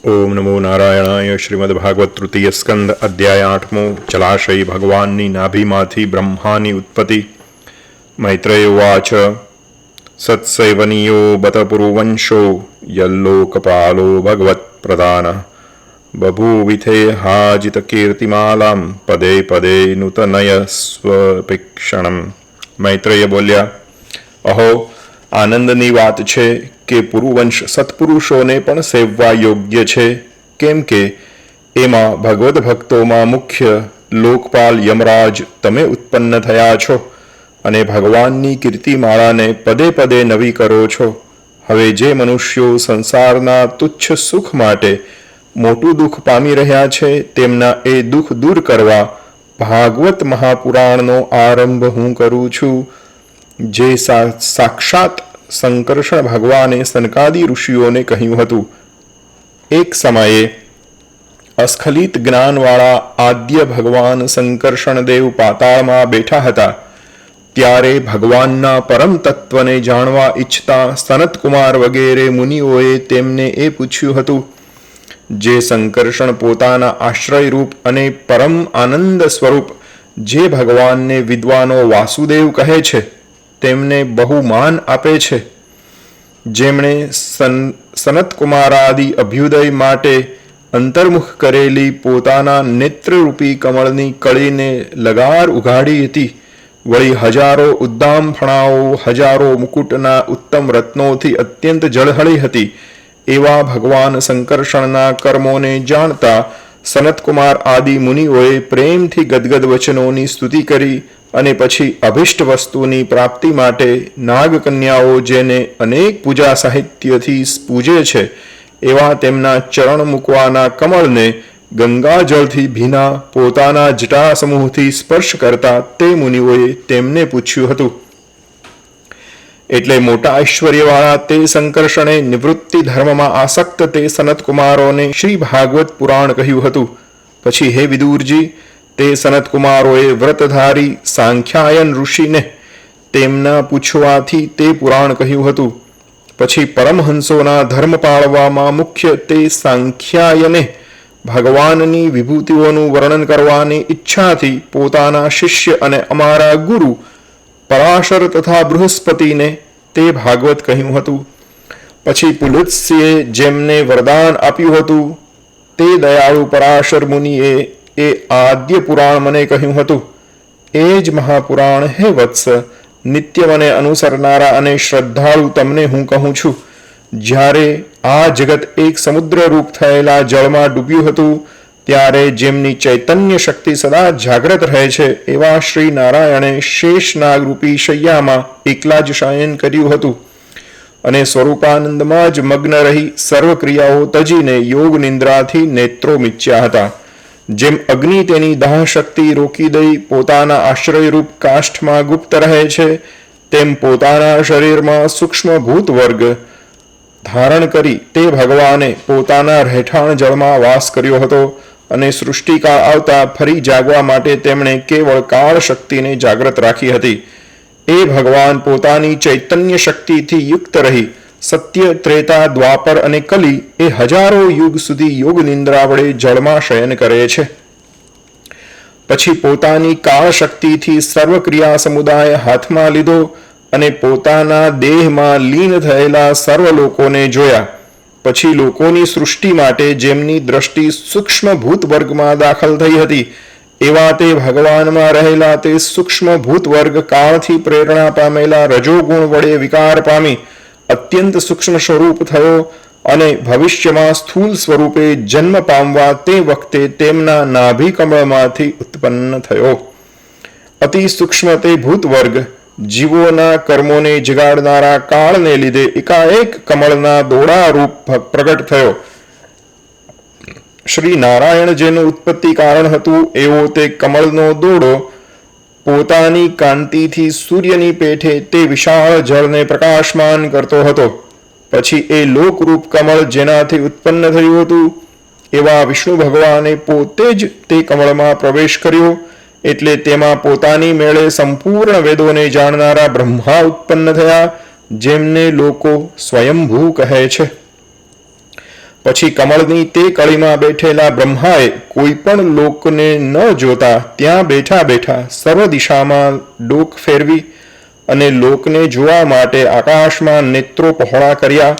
ઓમ નમો નારાયણાય શ્રીમદ ભાગવત તૃતીય સ્કંદ અધ્યાય આઠમો જલાશય ભગવાનની નાભીમાંથી બ્રહ્માની ઉત્પત્તિ મૈત્રેય ઉવાચ સત્સૈવનીયો બતપુરુવંશો યલ્લોકપાલો ભગવત પ્રધાન બભૂવિથે હાજિત કીર્તિમાલામ પદે પદે નૂતનય સ્વપેક્ષણમ મૈત્રેય બોલ્યા અહો આનંદની વાત છે કે પુરુવંશ સત્પુરુષોને પણ સેવવા યોગ્ય છે? કેમ કે એમાં ભગવદ્ ભક્તોમાં મુખ્ય લોકપાલ યમરાજ તમે ઉત્પન્ન થયા છો અને ભગવાનની કીર્તિમાળાને પદે પદે નવી કરો છો. હવે જે મનુષ્યો સંસારના તુચ્છ સુખ માટે મોટું દુઃખ પામી રહ્યા છે, તેમના એ દુઃખ દૂર કરવા ભાગવત મહાપુરાણનો આરંભ હું કરું છું. જે સાક્ષાત સંકર્ષણ ભગવાને સનકાદી ઋષિઓને કહ્યું હતું. એક સમયે અસ્ખલિત જ્ઞાનવાળા આદ્ય ભગવાન સંકર્ષણ દેવ પાતાળમાં બેઠા હતા. ત્યારે ભગવાનના પરમ તત્વને જાણવા ઈચ્છતા સનતકુમાર વગેરે મુનિઓએ તેમને એ પૂછ્યું હતું, જે સંકર્ષણ પોતાના આશ્રય રૂપ અને પરમ આનંદ સ્વરૂપ, જે ભગવાનને વિદ્વાનો વાસુદેવ કહે છે તેમને બહુ માન આપે છે. જેમણે સન, સનતકુમારાદિ અભ્યુદય માટે અંતર્મુખ કરેલી પોતાના નેત્રરૂપી કમળની કળીને લગાર ઉઘાડી હતી. વળી હજારો ઉદ્દામ ફણાઓ હજારો મુકુટના ઉત્તમ રત્નોથી અત્યંત જળહળી હતી. એવા ભગવાન સંકર્ષણના કર્મોને જાણતા સનતકુમાર આદિ મુનિઓએ પ્રેમથી ગદગદ વચનોની સ્તુતિ કરી અને પછી અભિષ્ટ વસ્તુની પ્રાપ્તિ માટે નાગકન્યાઓ જેને અનેક પૂજા સાહિત્યથી પૂજે છે, એવા તેમના ચરણ મૂકવાના કમળને ગંગાજળથી ભીના પોતાના જટા સમૂહથી સ્પર્શ કરતા તે મુનિઓએ તેમને પૂછ્યું હતું. એટલે મોટા ઐશ્વર્યવાળા તે સંકર્ષણે નિવૃત્તિ ધર્મમાં આસક્ત તે સનતકુમારોને શ્રી ભાગવત પુરાણ કહ્યું હતું. પછી હે વિદુરજી, તે સનતકુમારોએ વ્રતધારી સાંખ્યાયન ઋષિને તેમના પૂછવાથી તે પુરાણ કહ્યું હતું. પછી પરમહંસોના ધર્મ પાળવામાં મુખ્ય તે સાંખ્યાયને ભગવાનની વિભૂતિઓનું વર્ણન કરવાની ઈચ્છાથી પોતાના શિષ્ય અને અમારા ગુરુ પરાશર તથા બૃહસ્પતિને તે ભાગવત કહ્યું હતું. પછી પુલુત્સીએ જેમને વરદાન આપ્યું હતું, તે દયાળુ પરાશર મુનિએ એ આદ્ય પુરાણ મને કહ્યું હતું. એ જ મહાપુરાણ હે વત્સ, નિત્ય મને અનુસરનારા અને શ્રદ્ધાળુ તમને હું કહું છું. જ્યારે આ જગત એક સમુદ્ર રૂપ થયેલા જળમાં ડૂબ્યું હતું ત્યારે જેમની ચૈતન્ય શક્તિ સદા જાગ્રત રહે છે, એવા શ્રી નારાયણે શેષ નાગરૂપી શૈયામાં એકલા જ શયન કર્યું હતું. અને સ્વરૂપાનંદમાં જ મગ્ન રહી સર્વ ક્રિયાઓ તજીને યોગ નિંદ્રાથી નેત્રો મિચ્યા હતા. જેમ અગ્નિ તેની દાહ શક્તિ રોકી દઈ પોતાના આશ્રયરૂપ કાષ્ઠમાં ગુપ્ત રહે છે, તેમ પોતાના શરીરમાં સૂક્ષ્મ ભૂત વર્ગ ધારણ કરી તે ભગવાને પોતાના રહેઠાણ જળમાં વાસ કર્યો હતો. અને સૃષ્ટિકાળ આવતા ફરી જાગવા માટે તેમણે કેવળ કાળ શક્તિને જાગ્રત રાખી હતી. એ ભગવાન પોતાની ચૈતન્ય શક્તિથી યુક્ત રહી. સત્ય, ત્રેતા, દ્વાપર અને કલી એ હજારો યુગ સુધી યોગ નિંદ્રા વડે જળમાં શયન કરે છે. પછી પોતાની કાળ શક્તિથી સર્વ ક્રિયા સમુદાય હાથમાં લીધો અને પોતાના દેહમાં લીન થયેલા સર્વ લોકોને જોયા. પછી લોકોની સૃષ્ટિ માટે જેમની દ્રષ્ટિ સૂક્ષ્મ ભૂત વર્ગમાં દાખલ થઈ હતી, એવા તે ભગવાનમાં રહેલા તે સૂક્ષ્મ ભૂત વર્ગ કાળથી પ્રેરણા પામેલા રજોગુણ વડે વિકાર પામી, અત્યંત સૂક્ષ્મ સ્વરૂપ થયો અને ભવિષ્યમાં સ્થૂલ સ્વરૂપે જન્મ પામવા તે વખતે તેમના નાભિકમળમાંથી ઉત્પન્ન થયો. અતિ સૂક્ષ્મ તે ભૂત વર્ગ જીવોના કર્મોને જગાડનારા કાળને લીધે એકાએક કમળના દોડા રૂપ પ્રગટ થયો. શ્રી નારાયણ જેનું ઉત્પત્તિ કારણ હતું એવો તે કમળનો દોડો. પોતાની કાંતિથી સૂર્યની પેઠે તે વિશાળ જળને પ્રકાશમાન કરતો હતો. પછી એ લોકરૂપ કમળ જેનાથી ઉત્પન્ન થયું હતું, એવા વિષ્ણુ ભગવાને પોતે જ તે કમળમાં પ્રવેશ કર્યો. એટલે તેમાં પોતાની મેળે સંપૂર્ણ વેદોને જાણનારા બ્રહ્મા ઉત્પન્ન થયા, જેમને લોકો સ્વયંભૂ કહે છે. પછી કમળની તે કળીમાં બેઠેલા બ્રહ્માએ કોઈ પણ લોકને ન જોતા ત્યાં બેઠા બેઠા સર્વ દિશામાં ડોક ફેરવી અને લોકને જોવા માટે આકાશમાં નેત્રો પહોળા કર્યા.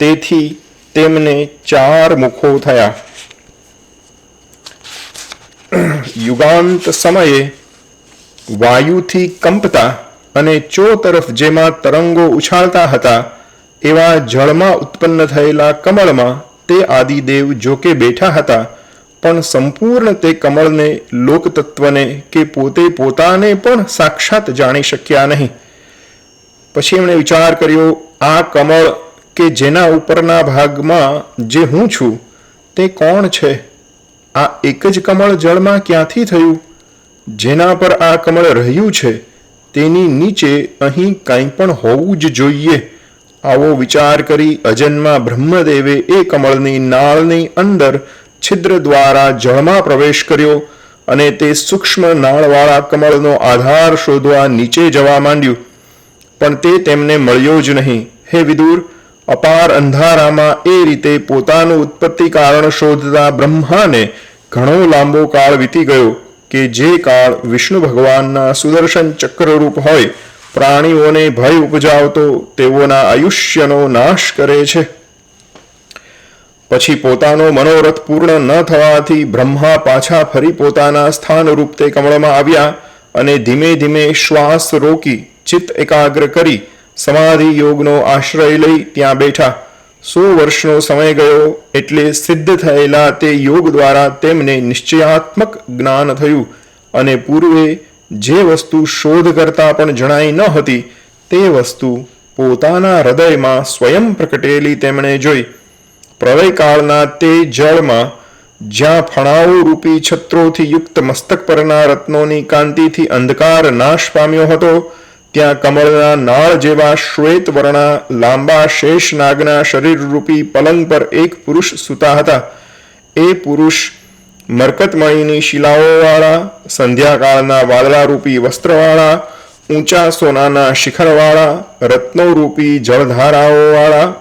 તેથી તેમને ચાર મુખો થયા. યુગાંત સમયે વાયુથી કંપતા અને ચો તરફ જેમાં તરંગો ઉછાળતા હતા, એવા જળમાં ઉત્પન્ન થયેલા કમળમાં તે આદિદેવ જોકે બેઠા હતા, પણ સંપૂર્ણ તે કમળને લોકતત્વને કે પોતે પોતાને પણ સાક્ષાત જાણી શક્યા નહીં. પછી એમણે વિચાર કર્યો, આ કમળ કે જેના ઉપરના ભાગમાં જે હું છું, તે કોણ છે? આ એક જ કમળ જળમાં ક્યાંથી થયું? જેના પર આ કમળ રહ્યું છે, તેની નીચે અહીં કાંઈ પણ હોવું જ જોઈએ. આવો વિચાર કરી અજન્મા બ્રહ્મદેવે એ કમળની નાળની અંદર છિદ્ર દ્વારા જળમાં પ્રવેશ કર્યો અને તે સૂક્ષ્મ નાળવાળા કમળનો આધાર શોધવા નીચે જવા માંડ્યું. પણ તે તેમને મળ્યો જ નહીં. હે વિદુર અપાર અંધારામાં એ રીતે પોતાનું ઉત્પત્તિ કારણ શોધતા બ્રહ્માને ઘણો લાંબો કાળ વીતી ગયો કે જે કાળ વિષ્ણુ ભગવાનના સુદર્શન ચક્રરૂપ હોય, પ્રાણીઓને ભય ઉપજાવતો તેઓના આયુષ્યનો નાશ કરે છે. પછી પોતાનો મનોરથ પૂર્ણ ન થવાથી બ્રહ્મા પાછા ફરી પોતાના સ્થાનરૂપ તે કમળમાં આવ્યા અને ધીમે ધીમે શ્વાસ રોકી ચિત્ત એકાગ્ર કરી સમાધિ યોગનો આશ્રય લઈ ત્યાં બેઠા. સો વર્ષનો સમય ગયો એટલે સિદ્ધ થયેલા તે યોગ દ્વારા તેમને નિશ્ચયાત્મક જ્ઞાન થયું અને પૂર્વે જે વસ્તુ શોધ કરતા પણ જણાઈ ન હતી તે વસ્તુ પોતાના હૃદયમાં સ્વયં પ્રકટેલી તેમણે જોઈ. પ્રલયકાળના તે જળમાં જ્યાં ફણાઓ રૂપી છત્રોથી યુક્ત મસ્તક પરના રત્નોની કાંતિથી અંધકાર નાશ પામ્યો હતો ત્યાં કમળના નાળ જેવા શ્વેત વર્ણા, લાંબા શેષ નાગના શરીર રૂપી પલંગ પર એક પુરુષ સૂતા હતા. એ પુરુષ મરકતમણીની શિલાઓવાળા, સંધ્યાકાળના વાદળારૂપી વસ્ત્રવાળા, ઊંચા સોનાના શિખરવાળા, રત્નોરૂપી જળધારાઓવાળા,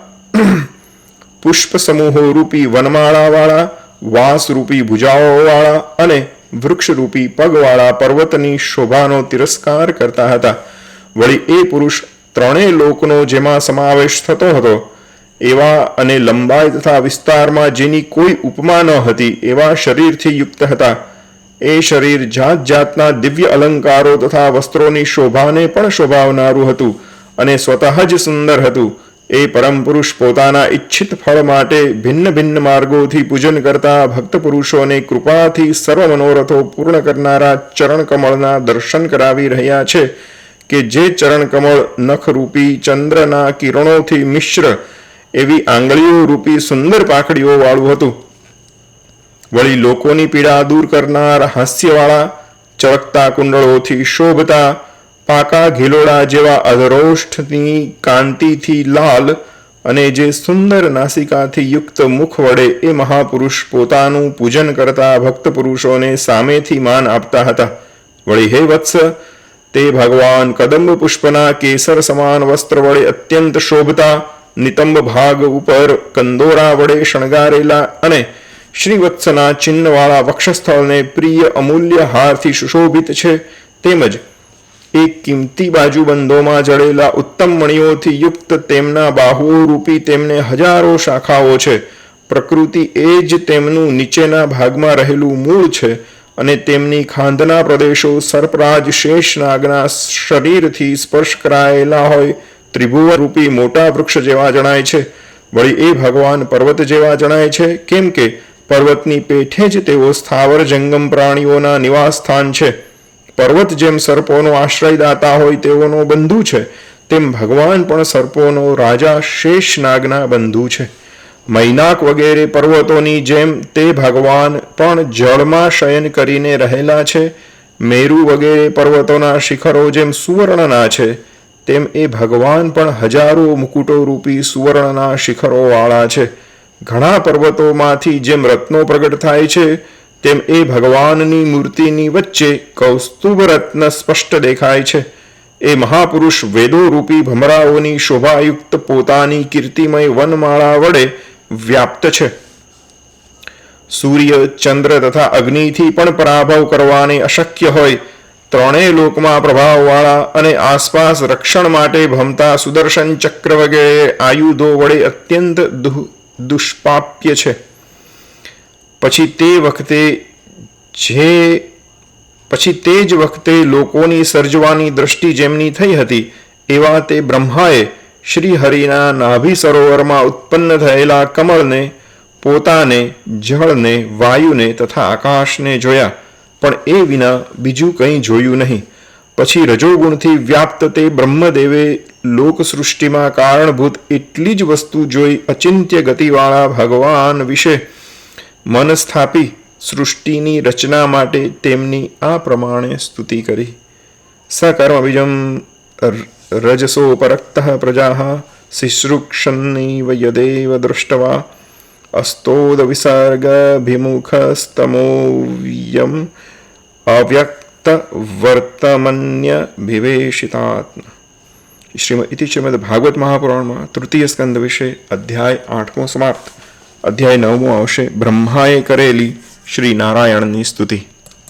પુષ્પ સમૂહો રૂપી વનમાળાવાળા, વાંસરૂપી ભુજાઓવાળા અને વૃક્ષરૂપી પગવાળા પર્વતની શોભાનો તિરસ્કાર કરતા હતા. વળી એ પુરુષ ત્રણેય લોકનો જેમાં સમાવેશ થતો હતો, એવા અને લંબાઈ તથા વિસ્તારમાં જેની કોઈ ઉપમા ન હતી, એવા શરીરથી યુક્ત હતા. એ શરીર જાત જાતના દિવ્ય અલંકારો તથા વસ્ત્રોની શોભાને પણ શોભાવનારું હતું અને સ્વતઃ જ સુંદર હતું. એ પરમ પુરુષ પોતાના ઈચ્છિત ફળ માટે ભિન્ન ભિન્ન માર્ગોથી પૂજન કરતા ભક્ત પુરુષોને કૃપાથી સર્વ મનોરથો પૂર્ણ કરનારા ચરણ કમળના દર્શન કરાવી રહ્યા છે. કે જે ચરણકમળ નખરૂપી ચંદ્રના કિરણોથી મિશ્ર એવી આંગળીઓ રૂપી સુંદર પાકડીઓ વાળું હતું. વળી લોકોની પીડા દૂર કરનાર હાસ્યવાળા, ચળકતા કુંડળોથી શોભતા, પાકા ઘેલોડા જેવા અધરોષ્ઠની કાંતિથી લાલ અને જે સુંદર નાસિકાથી યુક્ત મુખ વડે એ મહાપુરુષ પોતાનું પૂજન કરતા ભક્ત પુરુષોને સામેથી માન આપતા હતા. વળી હે વત્સ તે ભગવાન કદંબ પુષ્પના કેસર સમાન વસ્ત્ર વડે અત્યંત શોભતા નિતંબ ભાગ ઉપર કંદોરા વડે શણગારેલા અને શ્રીવત્સના ચિહ્નવાળા વક્ષસ્થળને પ્રિય અમૂલ્ય હારથી સુશોભિત છે તેમજ એક કિંમતી બાજુબંધોમાં જડેલા ઉત્તમ મણીઓથી યુક્ત તેમના બાહુઓ રૂપી તેમને હજારો શાખાઓ છે। પ્રકૃતિ એ જ તેમનું નીચેના ભાગમાં રહેલું મૂળ છે। અને તેમની ખાંદના પ્રદેશો સર્પરાજ શેષનાગના શરીરથી સ્પર્શ કરાયેલા હોય ત્રિભુવ રૂપી મોટા વૃક્ષ જેવા જણાય છે. વળી એ ભગવાન પર્વત જેવા જણાય છે, કેમ કે પર્વતની પેઠે જ તેઓ સ્થાવર જંગમ પ્રાણીઓના નિવાસ સ્થાન છે. પર્વત જેમ સર્પોનો આશ્રયદાતા હોય તેઓનો બંધુ છે, તેમ ભગવાન પણ સર્પોનો રાજા શેષનાગના બંધુ છે. મૈનાક વગેરે પર્વતોની જેમ તે ભગવાન પણ જળમાં શયન કરીને રહેલા છે. મેરુ વગેરે પર્વતોના શિખરો જેમ સુવર્ણના છે, તેમ એ ભગવાન પણ હજારો મુકુટો રૂપી સુવર્ણના શિખરોવાળા છે. ઘણા પર્વતોમાંથી જેમ રત્નો પ્રગટ થાય છે, તેમ એ ભગવાનની મૂર્તિની વચ્ચે કૌસ્તુભ રત્ન સ્પષ્ટ દેખાય છે. એ મહાપુરુષ વેદો રૂપી ભમરાઓની શોભાયુક્ત પોતાની કીર્તિમય વનમાળા વડે વ્યાપ્ત છે. સૂર્ય, ચંદ્ર તથા અગ્નિથી પણ પરાભવ કરવાની અશક્ય હોય. ત્રણેય લોકમાં પ્રભાવવાળા અને આસપાસ રક્ષણ માટે ભમતા સુદર્શન ચક્ર વગેરે આયુધો વડે અત્યંત દુષ્પાપ્ય છે. પછી તે વખતે જે, પછી તે જ વખતે લોકોની સર્જવાની દ્રષ્ટિ જેમની થઈ હતી, એવા તે બ્રહ્માએ શ્રી હરિના નાભી સરોવરમાં ઉત્પન્ન થયેલા કમળને, પોતાને, જળને, વાયુને તથા આકાશને જોયા, પણ એ વિના બીજું કંઈ જોયું નહીં. પછી રજોગુણથી વ્યાપ્ત તે બ્રહ્મદેવે લોક સૃષ્ટિમાં કારણભૂત એટલી જ વસ્તુ જોઈ અચિંત્ય ગતિવાળા ભગવાન વિશે મન સ્થાપી સૃષ્ટિની રચના માટે તેમની આ પ્રમાણે સ્તુતિ કરી. સકર્મ બીજમ રજસોપરક્ત પ્રજા શિશ્રુક્ષન્નૈવ યદેવ દૃષ્ટવા અસ્તોદ વિસર્ગભિમુખસ્તમોવ્યમ અવ્યક્ત વર્તમન્ય વિવેશિતાત્મ શ્રીમદ ઇતિ શ્રીમદ ભાગવત મહાપુરાણમાં તૃતીય સ્કંદ વિશે અધ્યાય આઠમો સમાપ્ત અધ્યાય નવમો આવશે બ્રહ્માએ કરેલી શ્રી નારાયણની સ્તુતિ